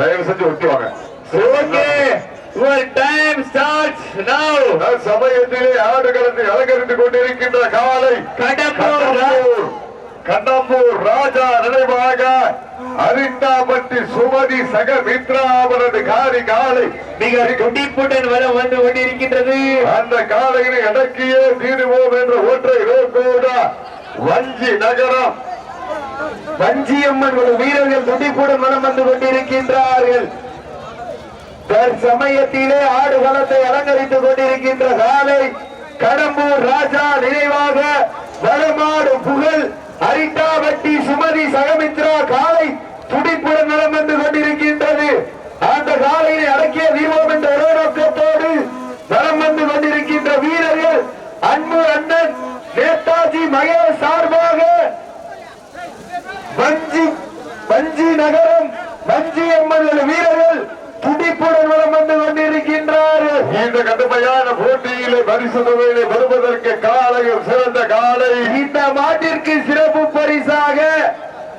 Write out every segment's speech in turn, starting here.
தயவு செஞ்சு ஒட்டி வாங்க. Okay, your time starts now. சமயத்திலே ஆடுகளத்தை அலங்கரித்துக் கொண்டிருக்கின்ற காலை கடம்பூர் ரா- கடம்பூர் கடம்பூர் ராஜா நினைவாக அரிட்டாபட்டி சுமதி சக மித்ரா அவரது காரி காலை மிக துடிப்புடன் வர வந்து கொண்டிருக்கின்றது. அந்த காலையினை அடக்கியே தீருவோம் என்ற ஒற்றை நோக்கோட வஞ்சி நகரம் வஞ்சியம்மன் வீரர்கள் துடிப்புடன் மனம் வந்து கொண்டிருக்கின்றார்கள். தற்சமயத்திலே ஆடுகளத்தை அலங்கரித்துக் கொண்டிருக்கின்ற காலை கடம்பூர் ராஜா நினைவாக வடமாடு புகழ் அரிட்டாவட்டி சுமதி சகமித்ரா காலை துடிப்புடன் நலம் வந்து கொண்டிருக்கின்றது. அந்த காலையை அடக்கிய தீபம் என்ற ஒரே நோக்கத்தோடு நலம் வந்து கொண்டிருக்கின்ற வீரர்கள் அன்பு அண்ணன் நேதாஜி மகேஷ் சார்பு வஞ்சி வஞ்சி நகரம் வஞ்சி அம்மன் வீரர்கள் துடிப்புடன் வலம் வந்து கொண்டிருக்கின்றார்கள். இந்த கடுமையான போட்டியிலே பரிசு தொகையிலே வருவதற்கு காலையில் சிறந்த காலை. இந்த மாட்டிற்கு சிறப்பு பரிசாக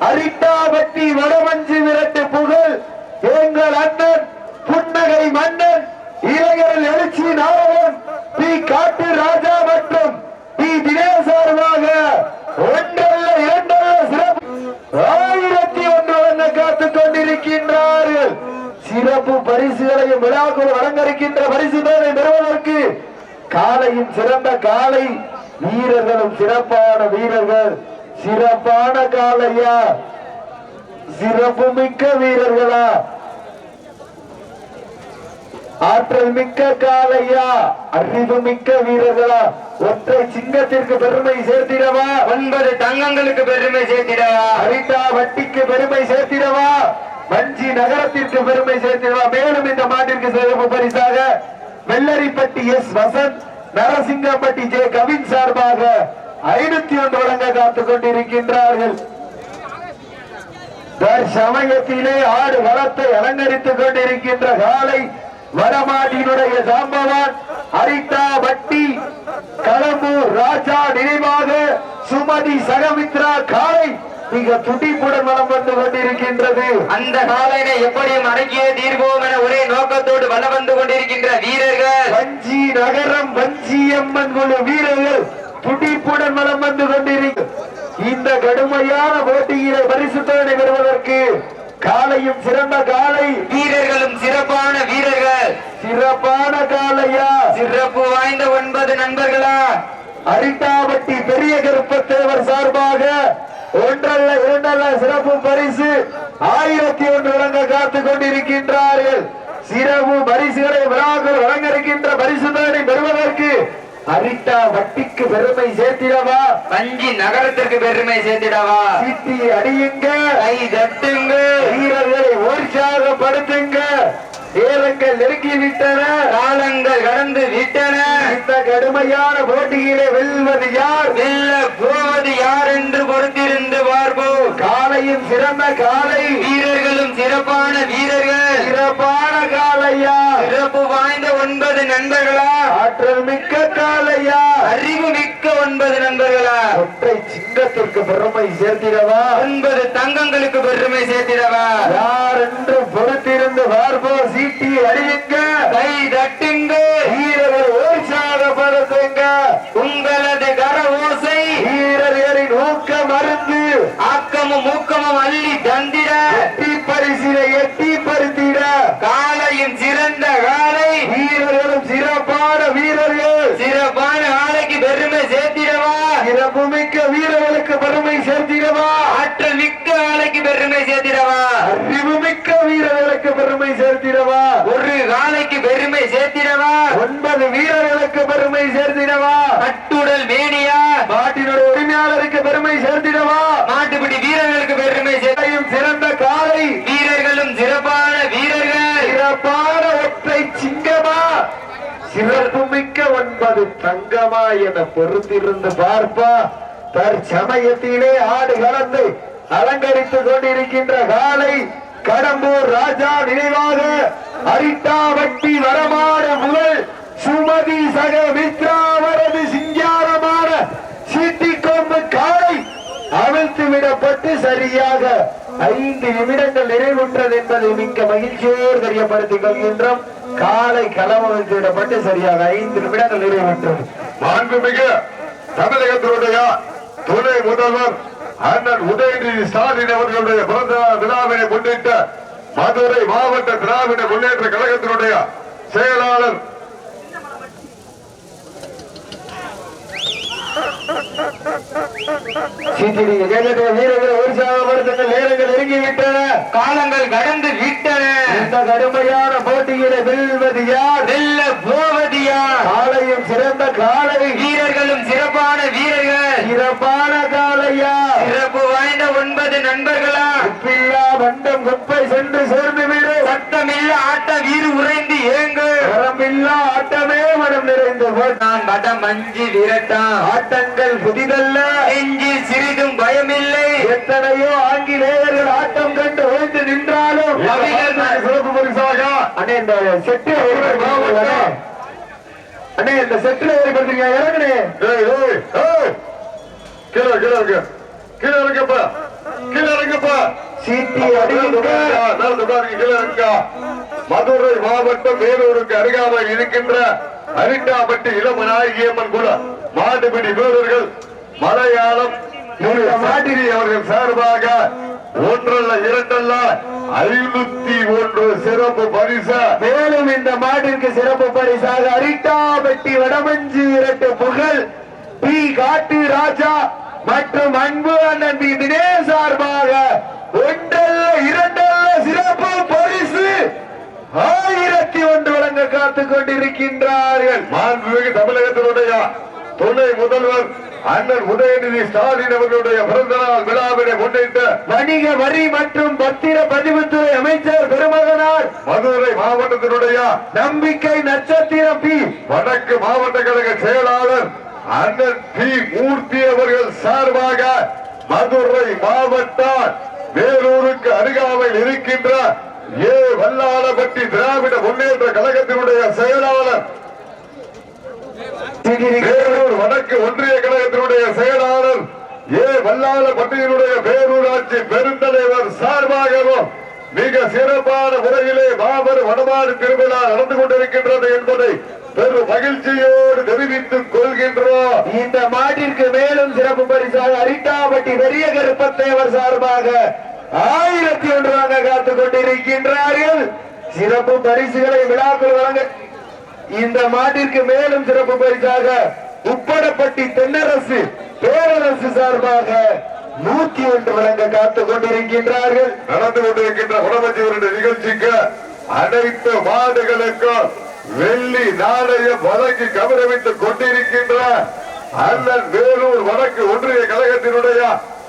அரிட்டாபட்டி வடமஞ்சி விரட்டு புகழ் எங்கள் அண்ணன் புன்னகை மன்னன் இளைஞர் எழுச்சி நாயகன் பி. காட்டு ராஜா மற்றும் பி. தினேஷ் சார்பாக ஒன்றல்ல இரண்டல்ல சிறப்பு ஆயிரத்தி ஒன்று வண்ண காத்துக் கொண்டிருக்கின்றார்கள் சிறப்பு பரிசுகளையும் விழாக்குள் வழங்கிருக்கின்ற பரிசுகளை பெறுவதற்கு காலையும் சிறந்த காலை வீரர்களும் சிறப்பான வீரர்கள். சிறப்பான காலையா? சிறப்பு மிக்க வீரர்களா? ஆற்றல் மிக்க காலையா? அறிவு மிக்க வீரர்களா? ஒற்றை சிங்கத்திற்கு பெருமை சேர்த்திடவா? ஒன்பது தங்கங்களுக்கு பெருமை சேர்த்திடவா? அரிதா வட்டிக்கு பெருமை சேர்த்திடவா? வஞ்சி நகரத்திற்கு பெருமை சேர்த்திடவா? மேலும் இந்த மாட்டிற்கு சிறப்பு பரிசாக வெள்ளரிப்பட்டி எஸ் வசந்த் நரசிங்கப்பட்டி ஜே கவின் சார்பாக ஐநூத்தி ஒன்று வழங்க காத்துக் கொண்டிருக்கின்றார்கள். சமயத்திலே ஆடு வளத்தை அலங்கரித்துக் கொண்டிருக்கின்ற காலை வடமாட்டினுடைய சாம்பவான் அரிட்டா வட்டி களம்பூர் ராஜா நினைவாக சுமதி சகமித்ரா காலை மிக துடிப்புடன் வலம் வந்து கொண்டிருக்கின்றது. அந்த காலையினை எப்படியும் அடக்கியே தீர்வோம் என ஒரே நோக்கத்தோடு வலம் வந்து கொண்டிருக்கின்ற வீரர்கள். வஞ்சி நகரம் வஞ்சி அம்மன் குழு வீரர்கள் துடிப்புடன் வலம் வந்து கொண்டிருக்க. இந்த கடுமையான போட்டியிலே பரிசுத்தனை பெறுவதற்கு காலையும் சிறந்த காலை. வீரர்களும் சிறப்பான வீரர்கள். சிறப்பான காலையா? சிறப்பு வாய்ந்த ஒன்பது நண்பர்களா? அரிட்டாவட்டி பெரிய கருப்பத்தேவர் சார்பாக ஒன்றல்ல இரண்டல்ல சிறப்பு பரிசு. ஆயிரத்தி ஒன்று வழங்க காத்துக் கொண்டிருக்கின்றார்கள். சிறப்பு பரிசுகளை விழாக்கள் வழங்க இருக்கின்ற பரிசுதனை பெறுவதற்கு? அரிட்டா வட்டிக்கு பெருமை சேர்த்திடவா? வஞ்சி நகரத்திற்கு பெருமை சேர்த்திடவா? சீட்டி அடியுங்க. கை தட்டுங்க. வீரர்களை உற்சாகப்படுத்துங்க. நேரங்கள் நெருங்கி விட்டன காலங்கள் கடந்து விட்டன. இந்த கடுமையான போட்டியிலே வெல்வது யார்? வெல்ல போவது யார் என்று பொறுத்திருந்து பார்ப்போம். காலையும் சிறந்த காலை. வீரர்களும் சிறப்பான வீரர்கள். சிறப்பான காலையா சிறப்பு வாய்ந்த ஒன்பது நண்பர்களா. ஆற்றல் மிக்க காலையா அறிவு மிக்க ஒன்பது நண்பர்களா. ஒற்றை சிங்கத்திற்கு பெருமை சேர்த்திடவா. ஒன்பது தங்கங்களுக்கு பெருமை சேர்த்திடவா. யார் என்று பொறுத்திருந்து பார்ப்போ சீட்டி அடியுங்க கை தட்டுங்க. வீரர்களை உற்சாகப்படுத்துங்க. உங்களது கர ஓசை வீரர்களின் ஊக்க மருந்து ஆக்கமும் ஊக்கமும் அள்ளி தந்திட எட்டி பரிசிலை எட்டி பருத்திட காலையும் சிறந்த காலை வீரர்களும் சிறப்பான வீரர்கள் சிறப்பான ஆலைக்கு பெருமை சேர்த்திடவா சிறப்பு மிக்க வீரர்களுக்கு பெருமை சேர்த்திடவா ஆற்றல் மிக்க ஆலைக்கு பெருமை சேர்த்திடவா? அறிவு மிக்க வீரர்களுக்கு பெருமை சேர்த்திடவா? ஒரு காலைக்கு பெருமை சேர்த்திடவா? ஒன்பது வீரர்களுக்கு பெருமை சேர்த்திடவா? கட்டுடல் மேனியா? நாட்டினுடைய உரிமையாளருக்கு பெருமை சேர்த்திடவா? மாட்டுப்பிடி வீரர்களுக்கு பெருமை சேர்த்த இதையும் சிறந்த காலை. வீரர்களும் சிறப்பான வீரர்கள். சிறப்பான ஒற்றை சிங்கமா? சிறப்பு மிக்க ஒன்பது தங்கமா என பொறுத்திருந்து பார்ப்பா. தற்சமயத்திலே ஆடு கலந்து அலங்கரித்துக் கொண்டிருக்கின்ற காலை கடம்பூர் ராஜா நினைவாக அரிட்டாவட்டி வரமாறு முதல் சுமதி சக மித்ராவரது சிங்காரமான சீட்டிக்கொம்பு காலை அவிழ்த்து விடப்பட்டு சரியாக ஐந்து நிமிடங்கள் நிறைவுற்றது என்பதை மிக்க மகிழ்ச்சியோடு தெரியப்படுத்திக் கொள்கின்றோம். காலை களமமைத்து விடப்பட்டு சரியாக ஐந்து நிமிடங்கள் நிறைவுற்றது. மாண்புமிகு தமிழகத்தினுடைய துணை முதல்வர் அண்ணன் உதயநிதி ஸ்டாலின் அவர்களுடைய பிறந்த விழாவினை முன்னிட்டு மதுரை மாவட்ட திராவிட முன்னேற்ற கழகத்தினுடைய செயலாளர் சிசிடி கேட்ட வீரர்கள் உற்சாகப்படுத்துங்கள் நேரங்கள் நெருங்கிவிட்டன. காலங்கள் கடந்து விட்டன. இந்த கடுமையான போட்டியில வெல்வது யார்? வெல்ல போவதியா காலையும் சிறந்த காலை வீரர்களும் சிறப்பான வீரர்கள். சிறப்பான காலையா சிறப்பு வாய்ந்த ஒன்பது நண்பர்களா? உப்பில்லா வண்டம் குப்பை சென்று சேர்ந்து விடு. சத்தமில்ல ஆட்டமே மனம் நிறைந்து போட்டான் நான் வடம் மஞ்சு விரட்டான் ஆட்டங்கள் புதிதல்ல. நெஞ்சில் சிறிதும் பயமில்லை. எத்தனையோ ஆங்கிலேயர்கள் ஆட்டம் கண்டு ஓய்ந்து நின்றாலும் சிறப்பு பரிசாக. அண்ணே இந்த செட்டு அண்ணே இந்த செட்டுல ஏற்படுத்தீங்க இறங்குனே. கீழே கீழே இருக்கு கீழே இருக்கப்பா கீழே இருக்கப்பா சீட்டி அடிக்க. மதுரை மாவட்டம் வேலூருக்கு அருகாமையில் இருக்கின்ற அரிட்டாப்பட்டி இளம நாயகியம்மன் குல மாட்டுப்பிடி வீரர்கள் மலையாளம் மாட்டிரி அவர்கள் சார்பாக ஒன்றல்ல இரண்டல்ல ஐநூத்தி ஒன்று சிறப்பு பரிசு. மேலும் இந்த மாட்டிற்கு சிறப்பு பரிசாக அரிட்டாபட்டி வடமஞ்சி இரட்டு புகழ் பி காட்டு ராஜா மற்றும் அன்பு அண்ணன் பி தினேஷ் சார்பாக ஒன்றல்ல இரண்டல்ல சிறப்பு பரிசு. ஆயிரத்தி ஒன்று வழங்க காத்துக் கொண்டிருக்கின்றார்கள் மாண்புமிகு தமிழகத்தினுடைய துணை முதல்வர் அண்ணன் உதயநிதி ஸ்டாலின் அவர்களுடைய பிறந்த நாள் விழாவினை முன்னிட்டு வணிக வரி மற்றும் பத்திர பதிவுத்துறை அமைச்சர் பெருமகனார் மதுரை மாவட்டத்தினுடைய நம்பிக்கை நட்சத்திரம் பி. வடக்கு மாவட்ட கழக செயலாளர் அண்ணன் பி. மூர்த்தி அவர்கள் சார்பாக மதுரை மாவட்டம் வேலூருக்கு அருகாமையில் இருக்கின்ற ஏ வல்லாளப்பட்டி திராவிட முன்னேற்ற கழகத்தினுடைய செயலாளர். பேரூர் வடக்கு ஒன்றிய கழகத்தினுடைய செயலாளர். ஏ வல்லாளப்பட்டியினுடைய பேரூராட்சி பெருந்தலைவர் சார்பாகவும் மிக சிறப்பான முறையிலே மாபெரும் வடமாறு திருவிழா நடந்து கொண்டிருக்கின்றது என்பதை பெரும் மகிழ்ச்சியோடு தெரிவித்துக் கொள்கின்றோம். இந்த மாட்டிற்கு மேலும் சிறப்பு பரிசாக அரிட்டாபட்டி பெரிய கருப்பத்தேவர் சார்பாக ஆயிரத்தி ஒன்று வாங்க காத்துக் கொண்டிருக்கின்றார்கள். சிறப்பு பரிசுகளை விழாக்கள் வழங்க இந்த மாட்டிற்கு மேலும் சிறப்பு பரிசாக உப்படப்பட்டி தென்னரசு பேரரசு சார்பாக நூத்தி ஒன்று வழங்க காத்துக் கொண்டிருக்கின்றார்கள். நடந்து கொண்டிருக்கின்ற உடம்பு நிகழ்ச்சிக்கு அனைத்து மாடுகளுக்கும் வெள்ளி நாணயம் வழங்கி கௌரவித்துக் கொண்டிருக்கின்ற அண்ணன் வேலூர் வடக்கு ஒன்றிய கழகத்தினுடைய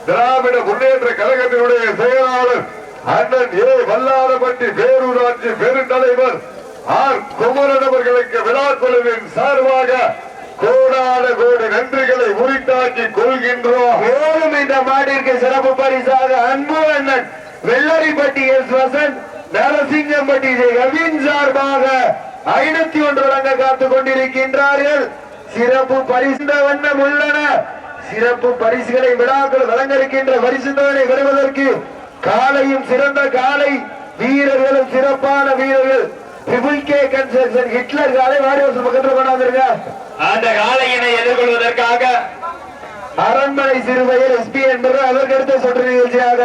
திராவிட முன்னேற்ற கழகத்தினுடைய செயலாளர் அண்ணன் ஏ. வல்லாரப்பட்டி பேரூராட்சி பெருந்தலைவர் ஆர். குமரன் அவர்களுக்கு விழாக்குழுவின் சார்பாக கோடான கோடி நன்றிகளை உரித்தாக்கி கொள்கின்றோம். மேலும் இந்த மாட்டிற்கு சிறப்பு பரிசாக அன்பு அண்ணன் வெள்ளரிப்பட்டி எஸ். வசன் நரசிங்கம்பட்டி ரவின் சார்பாக ஐநூத்தி ஒன்று வழங்க காத்துக் கொண்டிருக்கின்றார்கள். சிறப்பு பரிசு வண்ணம் உள்ளன. சிறப்பு பரிசுகளை விழாக்கள் வழங்க இருக்கின்ற பரிசுத்தவனை பெறுவதற்கு காலையும் சிறந்த காலை வீரர்களும் சிறப்பான வீரர்கள் ஹிட்லர் காலை வாடி வருஷம் பக்கத்துல கொண்டாந்துருங்க அந்த காலையினை எதிர்கொள்வதற்காக அரண்மனை சிறுவையில் எஸ்பி என்பது அதற்கடுத்த சுற்று நிகழ்ச்சியாக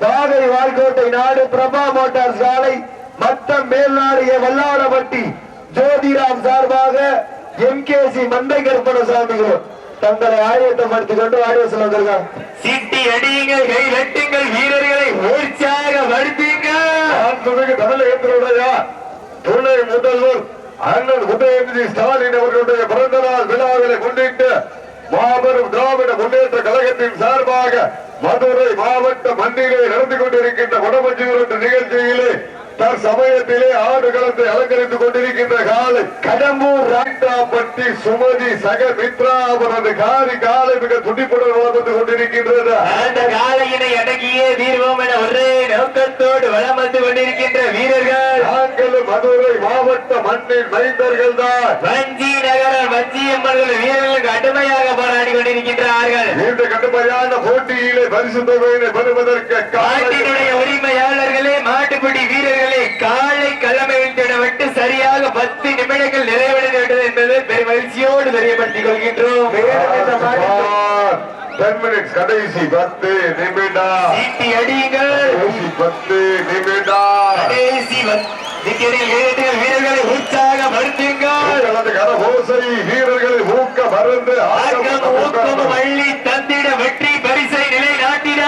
பாகை வால்கோட்டை நாடு பிரபா மோட்டார்ஸ் சாலை மத்தம் மேல்நாடு. வல்லாளப்பட்டி ஜோதிராம் சார்பாக எம் கே சி மந்தை கருப்பண சாமிகள் தங்களை ஆயத்தப்படுத்திக் கொண்டு ஆடியோசில் வந்திருக்காங்க சீட்டி அடியுங்கள் கை வெட்டுங்கள் வீரர்களை உற்சாகப்படுத்துங்கள் மாண்புமிகு தமிழகத்தினுடைய துணை முதல்வர் அண்ணன் உதயநிதி ஸ்டாலின் அவர்களுடைய பிறந்த நாள் விழாவினை முன்னிட்டு மாபெரும் திராவிட முன்னேற்ற கழகத்தின் சார்பாக மதுரை மாவட்ட மண்டியிலே நடந்து கொண்டிருக்கின்ற வடமஞ்சியூர் நிகழ்ச்சியிலே தற்சமயத்திலே ஆடு களத்தை அலங்கரித்துக் கொண்டிருக்கின்ற காலை கடம்பூர் ராட்டாப்பட்டி சுமதி சக மித்ரா அவரது காரி காலை மிக துடிப்புடன் வளர்ந்து கொண்டிருக்கின்றது. அந்த காலையினை அடக்கியே தீர்வோம் என ஒரே நோக்கத்தோடு வளம் வந்து கொண்டிருக்கின்ற வீரர்கள். நாங்களும் மதுரை மாவட்ட மண்ணின் மைந்தர்கள் தான். வஞ்சி நகர வஞ்சியம்மர்கள் வீரர்களுக்கு கடுமையாக போராடி கொண்டிருக்கின்றார்கள். இந்த கடுமையான போட்டியிலே பரிசு தொகையினை பெறுவதற்கு காலை காட்டினுடைய உரிமையாளர்களே மாட்டுப்பிடி வீரர்களே காலை களமையில் விட்டு சரியாக பத்து நிமிடங்கள் நிறைவடைந்து விட்டது என்பது பெரும் மகிழ்ச்சியோடு தெரியப்படுத்திக் கொள்கின்றோம் மேலும் இந்த மாட்டிற்கு டென் மினிட்ஸ் கடைசி பத்து நிமிடம் சீட்டி அடியுங்கள். கடைசி பத்து நிமிடம் கடைசி வீரர்கள், வீரர்களை உற்சாகப்படுத்துங்கள். உங்களது கரகோசை வீரர்களை ஊக்க மருந்து ஆக்கம் ஊக்கம் அள்ளி தந்திட வெற்றி பரிசை நிலைநாட்டிட.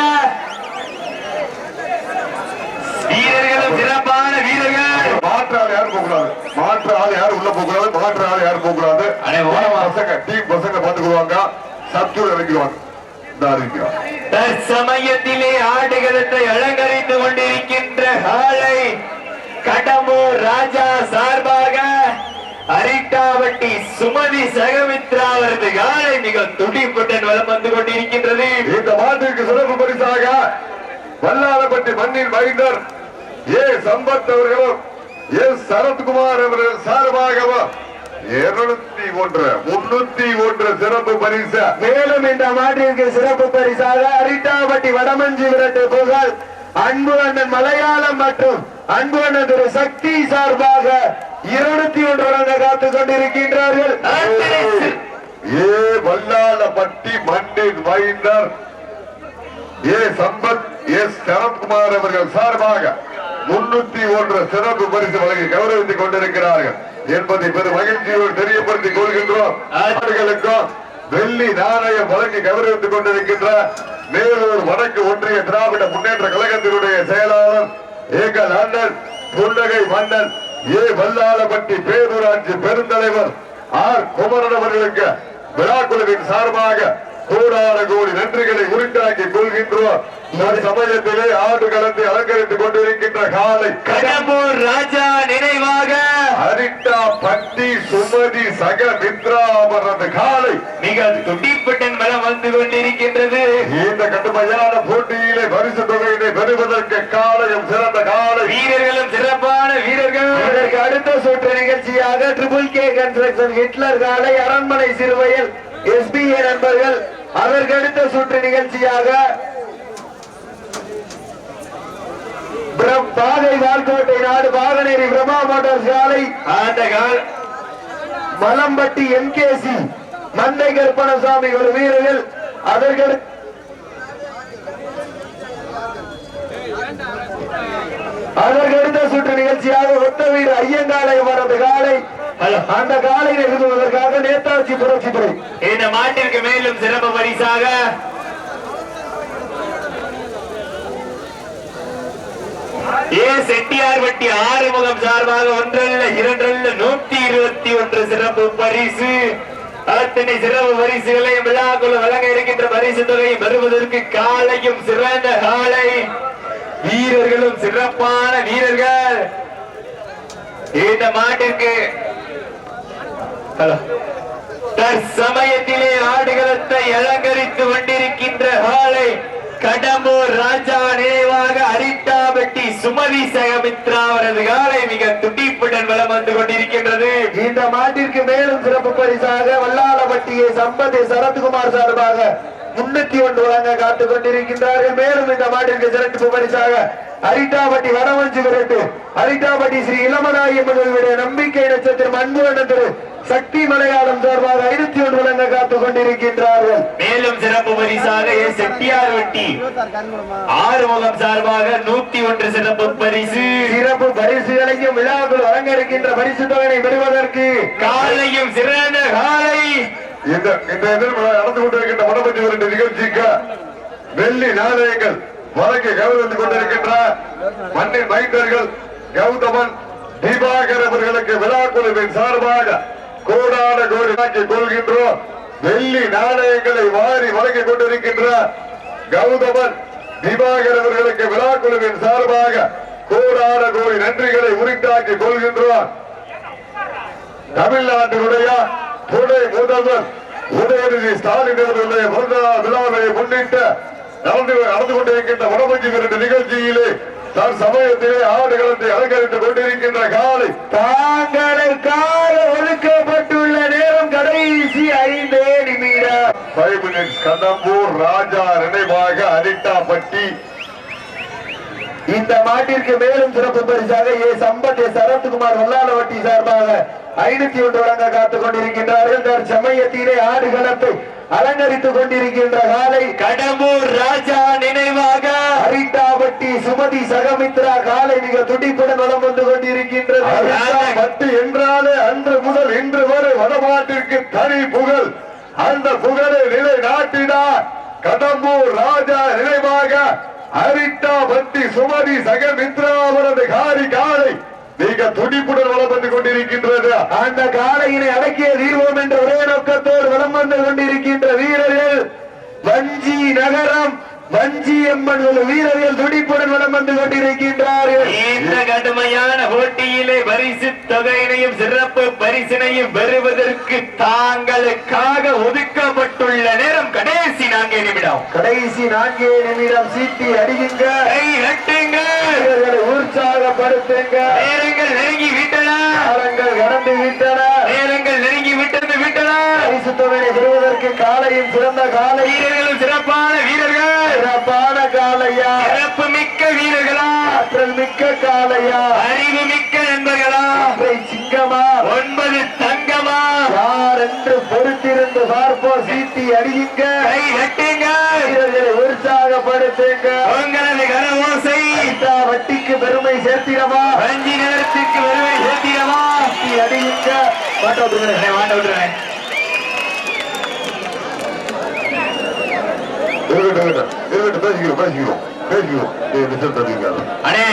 வீரர்களும் சிறப்பான வீரர்கள். மாற்று ஆள் யாரும் போகக்கூடாது. மாற்று ஆள் யாரும் உள்ள போகக்கூடாது. மாற்று ஆள் யாரும் போகக்கூடாது. பசங்க டீம் பசங்க பாத்துக்குவாங்க சப்ஜூர் இறங்கிடுவாங்க. தற்சமயத்திலே ஆடுகளத்தை அலங்கரித்து கொண்டிருக்கின்ற காளை கடம்பூர் ராஜா சார்பாக அரிட்டாவட்டி சுமதி சகமித்ரா அவரது காலை மிக துடிப்புடன் வலம் வந்து கொண்டிருக்கின்றது. இந்த மாட்டிற்கு சிறப்பு பரிசாக வல்லாளப்பட்டி மண்ணின் மைந்தர் ஏ சம்பத் அவர்களும் எஸ் சரத்குமார் அவர்கள் சார்பாகவும் இருநூத்தி ஒன்று முன்னூத்தி ஒன்று சிறப்பு பரிசு. மேலும் இந்த மாட்டிற்கு சிறப்பு பரிசாக அரிட்டாபட்டி வடமஞ்சி விரட்டு புகழ் அன்பு அண்ணன் மலையாளம் மற்றும் அன்பு அண்ணன் திரு சக்தி சார்பாக இருநூத்தி ஒன்று வழங்க காத்துக் கொண்டிருக்கின்றார்கள். ஏ வல்லாளப்பட்டி மண்ணின் மைந்தர் ஏ சம்பத் எஸ் சரத்குமார் அவர்கள் சார்பாக முன்னூத்தி ஒன்று சிறப்பு பரிசு வழங்கி கௌரவித்துக் கொண்டிருக்கிறார்கள் என்பதை பெரும் மகிழ்ச்சியோடு தெரியப்படுத்திக் கொள்கின்றோம். அவர்களுக்கும் வெள்ளி நாணயம் வழங்கி கௌரவித்துக் கொண்டிருக்கின்ற மேலூர் வடக்கு ஒன்றிய திராவிட முன்னேற்ற கழகத்தினுடைய செயலாளர் எங்கள் அண்ணன் புன்னகை மன்னன் ஏ வல்லாளப்பட்டி பேரூராட்சி பெருந்தலைவர் ஆர் குமரன் அவர்களுக்கு விழாக்குழுவின் சார்பாக கோடான கோடி நன்றிகளை உரித்தாக்கி கொள்கின்றோம். சமயத்திலே ஆடு களத்தை அலங்கரித்துக் கொண்டிருக்கின்ற காலை கடம்பூர் ராஜா நினைவாக. அரிட்டா பட்டி சுமதி சக மித்ரா அவரது காலை. மிக துடிப்புடன் வலம் வந்து கொண்டிருக்கின்றது. இந்த கடுமையான போட்டியிலே பரிசு தொகையினை பெறுவதற்கு காலையும் சிறந்த காலை. வீரர்களும் சிறப்பான வீரர்கள். இதற்கு அடுத்த சுற்று நிகழ்ச்சியாக ட்ரிபிள் கே கன்ஸ்ட்ரக்ஷன் ஹிட்லர் காலை அரண்மனை சிறுவையில் எஸ்பிஏ நண்பர்கள் அதற்கு அடுத்த சுற்று நிகழ்ச்சியாக பிரம்- பாதை வால்கோட்டை நாடு பாகனேரி பிரம்மா மோட்டார்ஸ் காலை அந்த கால மலம்பட்டி எம்கேசி மந்தை கருப்பணசாமி ஒரு வீரர்கள். அதற்கடுத்து அதற்கு அடுத்த சுற்று நிகழ்ச்சியாக ஒத்த வீடு ஐயங்காலை வரது காலை அந்த காலை நிறுத்துவதற்காக நேதாஜி புரட்சித்துறை இந்த மாட்டிற்கு மேலும் சிறப்பு பரிசாக ஏ செட்டியார் வட்டி ஆறுமுகம் சார்பாக ஒன்றல்ல இரண்டல்ல நூத்தி இருபத்தி ஒன்று சிறப்பு பரிசு. அத்தனை சிறப்பு பரிசுகளையும் விழாக்குழு வழங்க இருக்கின்ற பரிசு தொகையை பெறுவதற்கு காலையும் சிறந்த காலை. வீரர்களும் சிறப்பான வீரர்கள். இந்த மாட்டிற்கு தற்சமயத்திலே ஆடுகளத்தை அலங்கரித்து கொண்டிருக்கின்ற ஆளை கடம்பூர் ராஜா நினைவாக அரிட்டாபட்டி சுமதி சகமித்ரா அவரது காலை மிக துடிப்புடன் வளம் வந்து கொண்டிருக்கின்றது. இந்த மாட்டிற்கு மேலும் சிறப்பு பரிசாக வல்லாளப்பட்டியை சம்பதி சரத்குமார் சார்பாக முன்னூத்தி ஒன்று வழங்க காத்துக் கொண்டிருக்கின்றார்கள். மேலும் இந்த மாட்டிற்கு சிறப்பு பரிசாக அரிட்டாபட்டி வடமஞ்சு விரட்டு அரிட்டாபட்டி ஸ்ரீ இளமநாயம்மனுடைய நம்பிக்கை நட்சத்திரம் அன்பு அண்ணன் திரு சக்தி மலையாளம் சார்பாக ஐநூத்தி ஒன்று வழங்க காத்துக் கொண்டிருக்கின்றார்கள். மேலும் சிறப்பு பரிசாக ஏ செட்டியார் வட்டி. ஆறுமுகம் சார்பாக நூத்தி ஒன்று சிறப்பு பரிசு. சிறப்பு பரிசுகளையும் விழாக்கள் வழங்க இருக்கின்ற பரிசு தொகையை பெறுவதற்கு காலையும் சிறந்த காலை. இந்த இந்த நடந்து கொண்டிருக்கின்ற மனப்பற்றி வருகின்ற நிகழ்ச்சிக்கு வெள்ளி நாணயங்கள் வழங்கி கௌரவித்துக் கொண்டிருக்கின்ற மண்ணின் மைந்தர்கள் கௌதமன் தீபாகர் அவர்களுக்கு விழாக்குழுவின் சார்பாக கோடான கோடி வாங்கிக் கொள்கின்றோம். வெள்ளி நாணயங்களை வாரி வழங்கிக் கொண்டிருக்கின்ற கௌதமன் திவாகர் அவர்களுக்கு விழாக்குழுவின் சார்பாக கோடான கோடி நன்றிகளை உரித்தாக்கிக் கொள்கின்றோம். தமிழ்நாட்டினுடைய துணை முதல்வர் உதயநிதி ஸ்டாலின் அவர்களுடைய பிறந்த விழாவை முன்னிட்டு நடந்து நடந்து கொண்டிருக்கின்ற வடமஞ்சி விரட்டு நிகழ்ச்சியிலே தன் சமயத்திலே ஆடுகளத்தை அலங்கரித்துக் கொண்டிருக்கின்ற காலை தாங்களுக்காக ஒதுக்கப்பட்டுள்ள நேரம் கடைசி ஐந்தே நிமிடம். ஃபைவ் நிறைவாக அரிட்டாப்பட்டி இந்த மாட்டிற்கு மேலும் சிறப்பு பரிசாக ஏ. சம்பத் ஏ. சரத்குமார் வல்லாளவட்டி சார்பாக ஐநூத்தி ஒன்று வழங்க காத்துக் கொண்டிருக்கின்றார்கள். தற்சமயத்திலே ஆடுகளத்தை அலங்கரித்துக் கொண்டிருக்கின்ற காலை கடம்பூர் ராஜா நினைவாக சுமதி சகமித்ரா காலை மிக துடிப்புடன் வலம் வந்து கொண்டிருக்கின்றது. என்றாலே அன்று முதல் இன்று வரை வடமாட்டிற்கு தனி புகழ். அந்த புகழை நிலை நாட்டினார் கடம்பூர் ராஜா நினைவாக அரிட்டாபட்டி சுமதி சகமித்ரா அவரது காரி காலை மிக துடிப்புடன் வளம் வந்து கொண்டிருக்கின்றது. அந்த காலையினை அடக்கிய தீர்வோம் என்ற ஒரே நோக்கத்தோடு வலம் வந்து கொண்டிருக்கின்ற வீரர்கள் வஞ்சி நகரம் வஞ்சி அம்மன் ஒரு வீரர்கள் துடிப்புடன் வலம் வந்து கொண்டிருக்கின்றார்கள் இந்த கடுமையான போட்டியிலே பரிசு தொகையினையும் சிறப்பு பரிசினையும் பெறுவதற்கு தாங்களுக்காக ஒதுக்கப்பட்டுள்ள நேரம் கடைசி நான்கே நிமிடம். கடைசி நான்கே நிமிடம் சீட்டி அடியுங்க. உற்சாகப்படுத்துங்க. நேரங்கள் நெருங்கி விட்டன. காலங்கள் கடந்து விட்டன. நேரங்கள் நெருங்கி விட்டது விட்டன. பரிசு தொகையை பெறுவதற்கு காலையும் சிறந்த காலை வீரர்களும் சிறப்பான வீரர்கள் சிறப்பான காலையா சிறப்பு மிக்க வீரர்களா ஆற்றல் மிக்க காலையா அறிவு மிக்க நண்பர்களா? சிங்கமா? ஒன்பது தங்கமா? யார் என்று பொறுத்திருந்து பார்ப்போம். சீட்டி அடியுங்க. கை வீரர்களை உற்சாகப்படுத்துங்க. உங்களது கரவோசை வட்டிக்கு பெருமை சேர்த்திடவா? வஞ்சி நேரத்திற்கு வருவை சேர்த்திடவா? சீட்டி அடியுங்க. மாட்ட விட்டுருங்க. வாண்ட விட்டுறேன் இருக்கட்டும் இருக்கட்டும் இருக்கட்டும் பேசிக்கிறோம் பேசிக்கிறோம் பேசிக்கிறோம் ஏய், நிச்சயம் தள்ளிக்காத அண்ணே